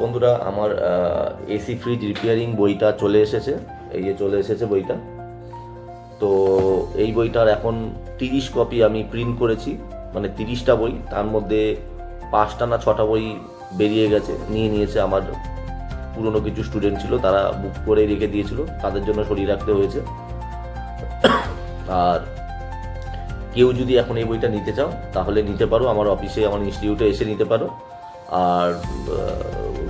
বন্ধুরা, আমার AC fridge repairing বইটা চলে এসেছে। এই যে চলে এসেছে বইটা। তো এই বইটার এখন তিরিশ কপি আমি প্রিন্ট করেছি মানে তিরিশটা বই। তার মধ্যে পাঁচটা না ছটা বই বেরিয়ে গেছে, নিয়ে নিয়েছে আমার পুরনো কিছু স্টুডেন্ট ছিল, তারা বুক করে রেখে দিয়েছিল। তাদের জন্য সরিয়ে রাখতে হয়েছে। আর কেউ যদি এখন এই বইটা নিতে চাও, তাহলে নিতে পারো। আমার অফিসে আমার ইনস্টিটিউটে এসে নিতে পারো। আর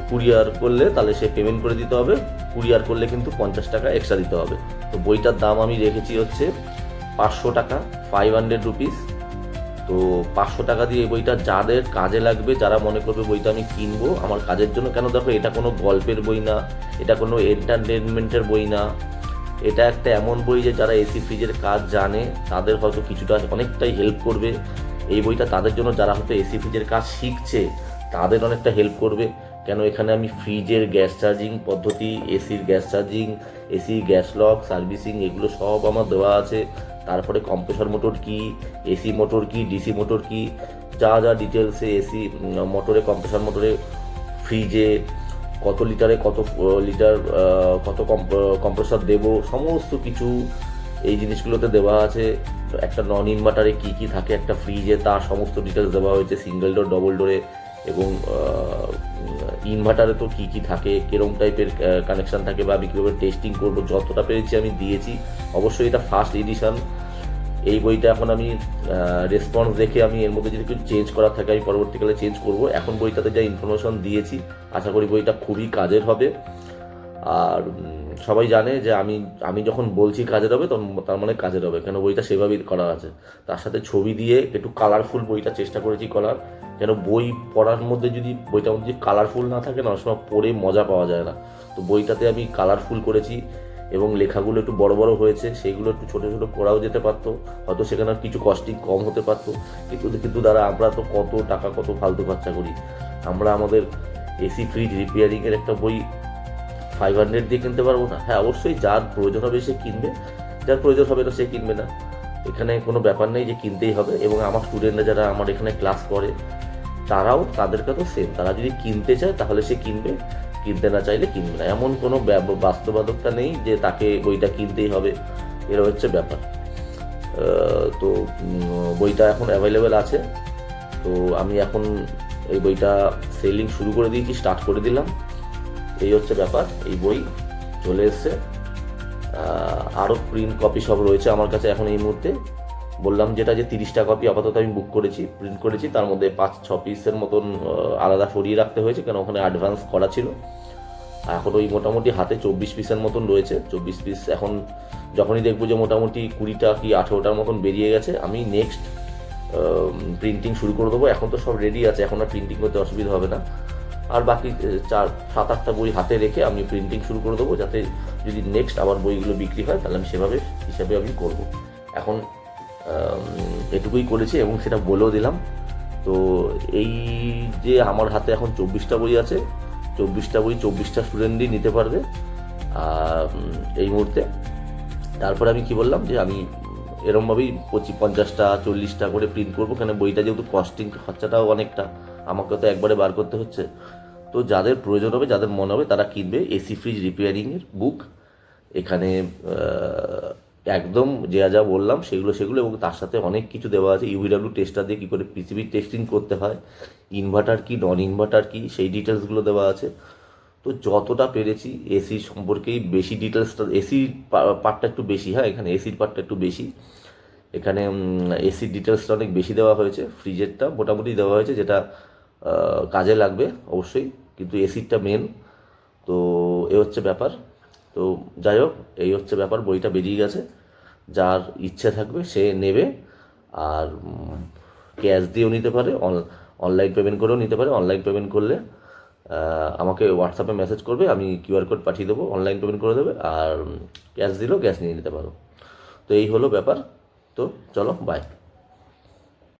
কুরিয়ার করলে তাহলে সে পেমেন্ট করে দিতে হবে। কুরিয়ার করলে কিন্তু পঞ্চাশ টাকা এক্সট্রা দিতে হবে। তো বইটার দাম আমি রেখেছি হচ্ছে পাঁচশো টাকা ফাইভ হান্ড্রেড রুপিস তো পাঁচশো টাকা দিয়ে এই বইটা যাদের কাজে লাগবে, যারা মনে করবে বইটা আমি কিনবো, আমার কাজের জন্য, কেন দেখো এটা কোনো গল্পের বই না, এটা কোনো এন্টারটেনমেন্টের বই না। এটা একটা এমন বই যে যারা এসি ফ্রিজের কাজ জানে, তাদের হয়তো কিছুটা অনেকটাই হেল্প করবে। এই বইটা তাদের জন্য, যারা হয়তো এসি ফ্রিজের কাজ শিখছে তাদের অনেকটা হেল্প করবে। কেন এখানে আমি ফ্রিজের গ্যাস চার্জিং পদ্ধতি এসির gas charging AC gas lock servicing এগুলো সব আমার দেওয়া আছে। তারপরে কম্প্রেসর মোটর কি এসি মোটর কি ডিসি মোটর কি যা যা ডিটেলসে এসি মোটরে কম্প্রেসর মোটরে ফ্রিজে কত লিটারে কত লিটার কত কম্প্রেসর দেব, সমস্ত কিছু এই জিনিসগুলোতে দেওয়া আছে। একটা নন ইনভার্টারে কি কি থাকে, একটা ফ্রিজে তার সমস্ত ডিটেলস দেওয়া হয়েছে সিঙ্গেল ডোর ডবল ডোরে এবং ইনভার্টারে তো কি কি থাকে কিরম টাইপের কানেকশন থাকে বা আমি কীভাবে টেস্টিং করব, যতটা পেরেছি আমি দিয়েছি। অবশ্যই এটা ফার্স্ট এডিশন এই বইটা এখন আমি রেসপন্স দেখে আমি এর মধ্যে যদি কিছু চেঞ্জ করার থাকে, আমি পরবর্তীকালে চেঞ্জ করব। এখন বইটাতে যা ইনফরমেশন দিয়েছি, আশা করি বইটা খুবই কাজের হবে। আর সবাই জানে যে আমি আমি যখন বলছি কাজের হবে, তখন তার মানে কাজের হবে, কেন বইটা সেভাবেই করা আছে? তার সাথে ছবি দিয়ে একটু কালারফুল বইটা চেষ্টা করেছি করার কেন বই পড়ার মধ্যে যদি বইটার মধ্যে যদি কালারফুল না থাকে, না সময় পড়ে মজা পাওয়া যায় না। তো বইটাতে আমি কালারফুল করেছি এবং লেখাগুলো একটু বড় বড় হয়েছে সেইগুলো একটু ছোটো ছোটো করাও যেতে পারতো, হয়তো সেখানে কিছু কস্টিং কম হতে পারতো। কিন্তু কিন্তু দ্বারা আমরা তো কত টাকা, কত ফালতু খরচা করি। আমরা আমাদের এসি ফ্রিজ রিপেয়ারিংয়ের একটা বই ফাইভ হান্ড্রেড দিয়ে কিনতে পারব না। হ্যাঁ অবশ্যই যার প্রয়োজন হবে সে কিনবে। যার প্রয়োজন হবে না সে কিনবে না। এখানে কোনো ব্যাপার নেই যে কিনতেই হবে এবং আমার স্টুডেন্টরা যারা আমার এখানে ক্লাস করে, তারাও তাদের তো সেম তারা যদি কিনতে চায় তাহলে সে কিনবে, কিনতে না চাইলে কিনবে না। এমন কোনো বাস্তবতা নেই যে তাকে বইটা কিনতেই হবে। এর হচ্ছে ব্যাপার। তো বইটা এখন অ্যাভেলেবেল আছে। তো আমি এখন এই বইটা সেলিং শুরু করে দিয়েছি স্টার্ট করে দিলাম। এই হচ্ছে ব্যাপার, এই বই চলে এসছে। আরও প্রিন্ট কপি সব রয়েছে আমার কাছে এখন এই মুহূর্তে। বললাম যেটা যে তিরিশটা কপি আপাতত আমি বুক করেছি প্রিন্ট করেছি, তার মধ্যে পাঁচ, ছ পিসের মতন আলাদা সরিয়ে রাখতে হয়েছে, কেন ওখানে অ্যাডভান্স করা ছিল। এখন ওই মোটামুটি হাতে চব্বিশ পিসের মতন রয়েছে, চব্বিশ পিস এখন যখনই দেখব যে মোটামুটি কুড়িটা কি আঠেরোটার মতন বেরিয়ে গেছে, আমি নেক্সট প্রিন্টিং শুরু করে দেবো। এখন তো সব রেডি আছে, এখন আর প্রিন্টিং করতে অসুবিধা হবে না। আর বাকি চার, সাত, আটটা বই হাতে রেখে আমি প্রিন্টিং শুরু করে দেবো, যাতে যদি নেক্সট আবার বইগুলো বিক্রি হয়, তাহলে আমি সেভাবে, হিসাবে আমি করব। এখন এটুকুই করেছি এবং সেটা বলেও দিলাম। তো এই যে আমার হাতে এখন চব্বিশটা বই আছে, চব্বিশটা বই চব্বিশটা স্টুডেন্টই নিতে পারবে এই মুহূর্তে। তারপরে আমি কি বললাম যে আমি এরমভাবেই পঁচিশ পঞ্চাশটা, চল্লিশটা করে প্রিন্ট করব, কেন বইটা যেহেতু কস্টিং খরচাটাও অনেকটা, আমাকে তো একবারে বার করতে হচ্ছে। তো যাদের প্রয়োজন হবে, যাদের মনে হবে, তারা কিনবে এসি ফ্রিজ রিপেয়ারিংয়ের বুক এখানে একদম যা যা বললাম, সেগুলো সেগুলো এবং তার সাথে অনেক কিছু দেওয়া আছে। ইউভিডাব্লিউ টেস্টার দিয়ে কী করে পিসিবির টেস্টিং করতে হয় ইনভার্টার কি নন ইনভার্টার কি, সেই ডিটেলসগুলো দেওয়া আছে। তো যতটা পেরেছি এসি সম্পর্কেই বেশি ডিটেলসটা এসির পার্টটা একটু বেশি হ্যাঁ এখানে এসির পার্টটা একটু বেশি। এখানে এসির ডিটেলসটা অনেক বেশি দেওয়া হয়েছে ফ্রিজেরটা মোটামুটি দেওয়া হয়েছে, যেটা কাজে লাগবে, অবশ্যই। কিন্তু এসিরটা মেন তো এ হচ্ছে ব্যাপার। তো যাই হোক, এই হচ্ছে ব্যাপার, বইটা বেরিয়ে গেছে। যার ইচ্ছে থাকবে সে নেবে। আর ক্যাশ দিয়েও নিতে পারে অনলাইন পেমেন্ট করেও নিতে পারে। অনলাইন পেমেন্ট করলে আমাকে হোয়াটসঅ্যাপে মেসেজ করবে, আমি কিউআর কোড পাঠিয়ে দেবো অনলাইন পেমেন্ট করে দেবে। আর ক্যাশ দিলেও ক্যাশ নিয়ে নিতে পারো। তো এই হলো ব্যাপার। তো চলো বাই